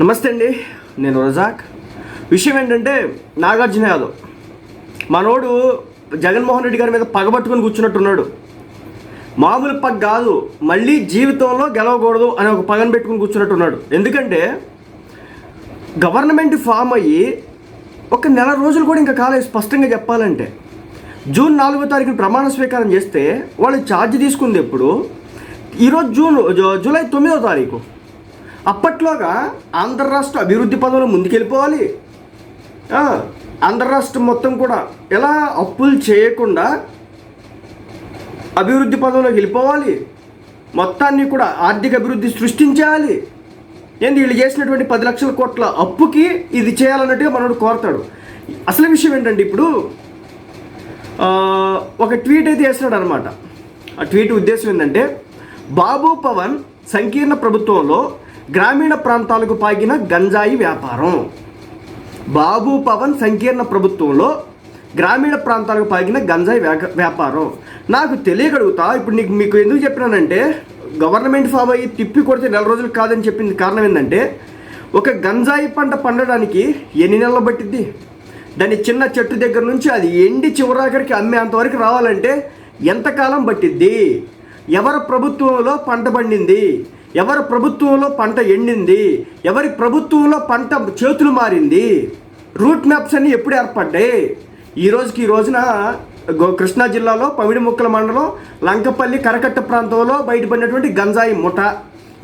నమస్తే అండి నేను రజాక్. విషయం ఏంటంటే నాగార్జున యాదవ్. మనోడు జగన్మోహన్ రెడ్డి గారి మీద పగబట్టుకుని కూర్చున్నట్టున్నాడు. మామూలు పగ కాదు మళ్ళీ జీవితంలో గెలవకూడదు అని ఒక పగను పెట్టుకుని కూర్చున్నట్టున్నాడు. ఎందుకంటే గవర్నమెంట్ ఫామ్ అయ్యి ఒక నెల రోజులు కూడా ఇంకా కాలేదు స్పష్టంగా చెప్పాలంటే. జూన్ నాలుగో తారీఖున ప్రమాణ స్వీకారం చేస్తే వాళ్ళు ఛార్జ్ తీసుకుంది ఎప్పుడు? ఈరోజు జూన్ జూలై తొమ్మిదో తారీఖు. అప్పట్లోగా ఆంధ్ర రాష్ట్ర అభివృద్ధి పదంలో ముందుకెళ్ళిపోవాలి. ఆంధ్ర రాష్ట్రం మొత్తం కూడా ఎలా అప్పులు చేయకుండా అభివృద్ధి పదంలోకి వెళ్ళిపోవాలి. మొత్తాన్ని కూడా ఆర్థిక అభివృద్ధి సృష్టించాలి. ఏంది వీళ్ళు చేసినటువంటి పది లక్షల కోట్ల అప్పుకి ఇది చేయాలన్నట్టుగా మనోడు కోరతాడు. అసలు విషయం ఏంటంటే ఇప్పుడు ఒక ట్వీట్ అయితే వేసినాడు అనమాట ఆ ట్వీట్ ఉద్దేశం ఏంటంటే బాబు పవన్ సంకీర్ణ ప్రభుత్వంలో గ్రామీణ ప్రాంతాలకు పాగిన గంజాయి వ్యాపారం. బాబు పవన్ సంకీర్ణ ప్రభుత్వంలో గ్రామీణ ప్రాంతాలకు పాగిన గంజాయి వ్యాపారం. నాకు తెలియగలుగుతా ఇప్పుడు నీకు మీకు ఎందుకు చెప్పినానంటే గవర్నమెంట్ ఫామ్ అయ్యి తిప్పి కొడితే నెల రోజులు కాదని చెప్పింది కారణం ఏంటంటే ఒక గంజాయి పంట పండడానికి ఎన్ని నెలలు పట్టిద్ది? దాని చిన్న చెట్టు దగ్గర నుంచి అది ఎండి చివరాఖరికి అమ్మేంతవరకు రావాలంటే ఎంతకాలం పట్టిద్ది? ఎవరి ప్రభుత్వంలో పంట పండింది? ఎవరి ప్రభుత్వంలో పంట ఎండింది? ఎవరి ప్రభుత్వంలో పంట చేతులు మారింది? రూట్ మ్యాప్స్ అన్ని ఎప్పుడు ఏర్పడ్డాయి? ఈ రోజుకి ఈ రోజున గో- కృష్ణా జిల్లాలో పమిడిముక్కల మండలం లంకపల్లి కరకట్ట ప్రాంతంలో బయటపడినటువంటి గంజాయి ముఠ.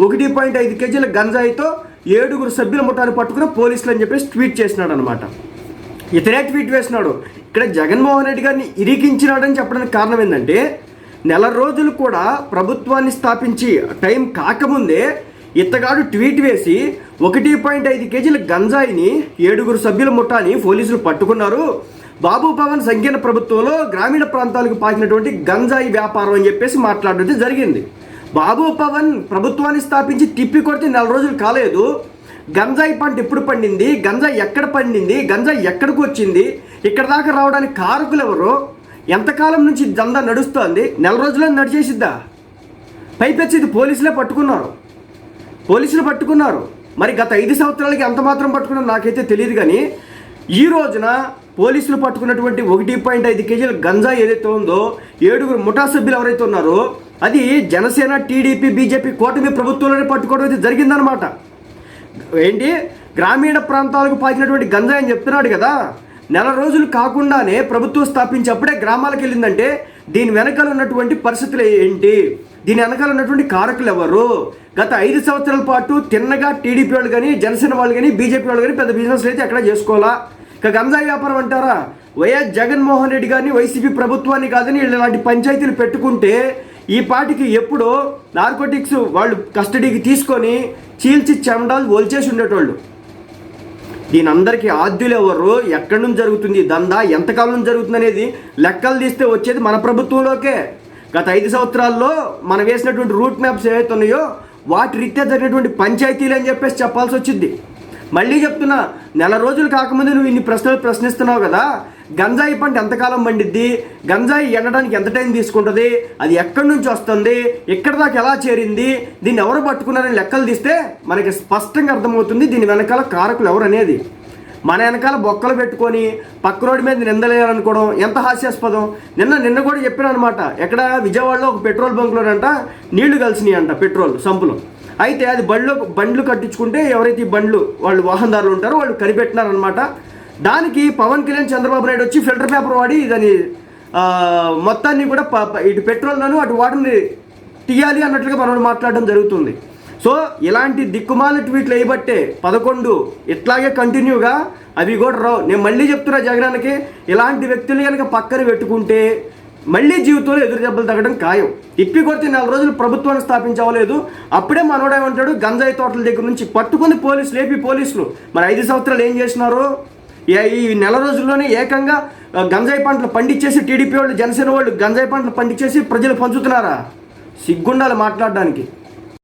ఒకటి పాయింట్ ఐదు కేజీల గంజాయితో ఏడుగురు సభ్యుల ముఠాను పట్టుకుని పోలీసులు అని చెప్పేసి ట్వీట్ చేసినాడు అనమాట ఇతనే ట్వీట్ వేసినాడు. ఇక్కడ జగన్మోహన్ రెడ్డి గారిని ఇరికించినాడని చెప్పడానికి కారణం ఏంటంటే నెల రోజులు కూడా ప్రభుత్వాన్ని స్థాపించి టైం కాకముందే ఇత్తగాడు ట్వీట్ వేసి ఒకటి పాయింట్ ఐదు కేజీల గంజాయిని ఏడుగురు సభ్యుల ముఠాని పోలీసులు పట్టుకున్నారు. బాబు పవన్ సంకీర్ణ ప్రభుత్వంలో గ్రామీణ ప్రాంతాలకు పాకినటువంటి గంజాయి వ్యాపారం అని చెప్పేసి మాట్లాడడం జరిగింది. బాబు పవన్ ప్రభుత్వాన్ని స్థాపించి తిప్పి కొడితే నెల రోజులు కాలేదు. గంజాయి పంట ఎప్పుడు పండింది? గంజాయి ఎక్కడ పండింది? గంజాయి ఎక్కడికి వచ్చింది? ఇక్కడ దాకా రావడానికి కారకులు ఎవరు? ఎంతకాలం నుంచి ఈ దందా నడుస్తోంది? నెల రోజుల్లో నడిచేసిద్దా? పైపెచ్చి ఇది పోలీసులే పట్టుకున్నారు. పోలీసులు పట్టుకున్నారు. మరి గత ఐదు సంవత్సరాలకి ఎంత మాత్రం పట్టుకున్నారో నాకైతే తెలియదు కానీ ఈ రోజున పోలీసులు పట్టుకున్నటువంటి ఒకటి పాయింట్ ఐదు కేజీల గంజా ఏదైతే ఉందో ఏడుగురు ముఠా సభ్యులు ఎవరైతే ఉన్నారో అది జనసేన టీడీపీ బీజేపీ కూటమి ప్రభుత్వంలోనే పట్టుకోవడం అయితే జరిగిందనమాట ఏంటి? గ్రామీణ ప్రాంతాలకు పాకినటువంటి గంజా అని చెప్తున్నాడు కదా. నెల రోజులు కాకుండానే ప్రభుత్వం స్థాపించినప్పుడే గ్రామాలకు వెళ్ళిందంటే దీని వెనకాల ఉన్నటువంటి పరిస్థితులు ఏంటి? దీని వెనకాల ఉన్నటువంటి కారకులు ఎవరు? గత ఐదు సంవత్సరాల పాటు తిన్నగా టీడీపీ వాళ్ళు కానీ జనసేన వాళ్ళు కానీ బీజేపీ వాళ్ళు కానీ పెద్ద బిజినెస్ అయితే ఎక్కడ చేసుకోవాలా? ఇక గంజాయి వ్యాపారం అంటారా? వైఎస్ జగన్మోహన్ రెడ్డి గారిని వైసీపీ ప్రభుత్వాన్ని కాదని వీళ్ళు ఇలాంటి పంచాయతీలు పెట్టుకుంటే ఈ పాటికి ఎప్పుడో నార్కోటిక్స్ వాళ్ళు కస్టడీకి తీసుకొని చీల్చి చెమడాలు ఒలిచేసి ఉండేటోళ్ళు. దీని ఆద్యులు ఎవరు? ఎక్కడి నుంచి జరుగుతుంది దంద దందా? ఎంతకాలం నుంచి జరుగుతుంది అనేది లెక్కలు తీస్తే వచ్చేది మన ప్రభుత్వంలోకే. గత ఐదు సంవత్సరాల్లో మనం వేసినటువంటి రూట్ మ్యాప్స్ ఏవైతే ఉన్నాయో వాటి రీత్యా జరిగినటువంటి పంచాయతీలు అని చెప్పేసి చెప్పాల్సి వచ్చింది. మళ్ళీ చెప్తున్నా నెల రోజులు కాకముందు నువ్వు ఇన్ని ప్రశ్నలు ప్రశ్నిస్తున్నావు కదా గంజాయి పంట ఎంతకాలం పండిద్ది గంజాయి ఎండడానికి ఎంత టైం తీసుకుంటుంది అది ఎక్కడి నుంచి వస్తుంది ఇక్కడ దాకా ఎలా చేరింది దీన్ని ఎవరు పట్టుకున్నారని లెక్కలు తీస్తే మనకి స్పష్టంగా అర్థమవుతుంది దీని వెనకాల కారకులు ఎవరు అనేది. మన వెనకాల బొక్కలు పెట్టుకొని పక్క రోడ్డు మీద నిందలేయాలనుకోవడం ఎంత హాస్యాస్పదం. నిన్న నిన్న కూడా చెప్పాను అనమాట ఎక్కడ విజయవాడలో ఒక పెట్రోల్ బంక్లోనంట నీళ్ళు కలిసినాయి అంట పెట్రోల్ సంపులో. అయితే అది బండ్లు బండ్లు కట్టించుకుంటే ఎవరైతే ఈ బండ్లు వాళ్ళు వాహనదారులు ఉంటారో వాళ్ళు కనిపెట్టినారనమాట దానికి పవన్ కళ్యాణ్ చంద్రబాబు నాయుడు వచ్చి ఫిల్టర్ పేపర్ వాడి దాని మొత్తాన్ని కూడా ఇటు పెట్రోల్లను అటు వాటర్ని తీయాలి అన్నట్లుగా మనం మాట్లాడడం జరుగుతుంది. సో ఇలాంటి దిక్కుమాల ట్వీట్లు వేయబట్టే పదకొండు ఇట్లాగే కంటిన్యూగా అవి కూడా రావు. నేను మళ్ళీ చెప్తున్నా జగనానికి ఇలాంటి వ్యక్తులు కనుక పక్కన పెట్టుకుంటే మళ్ళీ జీవితంలో ఎదురు దెబ్బలు తగ్గడం ఖాయం. ఇప్పి కొడితే నెల రోజులు ప్రభుత్వాన్ని స్థాపించవలేదు అప్పుడే మనోడే ఉంటాడు గంజాయి తోటల దగ్గర నుంచి పట్టుకుంది పోలీసులు ఏపీ పోలీసులు. మరి ఐదు సంవత్సరాలు ఏం చేసినారు? ఈ నెల రోజుల్లోనే ఏకంగా గంజాయి పంటలు పండించేసి టీడీపీ వాళ్ళు జనసేన వాళ్ళు గంజాయి పంటలు పండించేసి ప్రజలు పంచుతున్నారా? సిగ్గుండాలి మాట్లాడడానికి.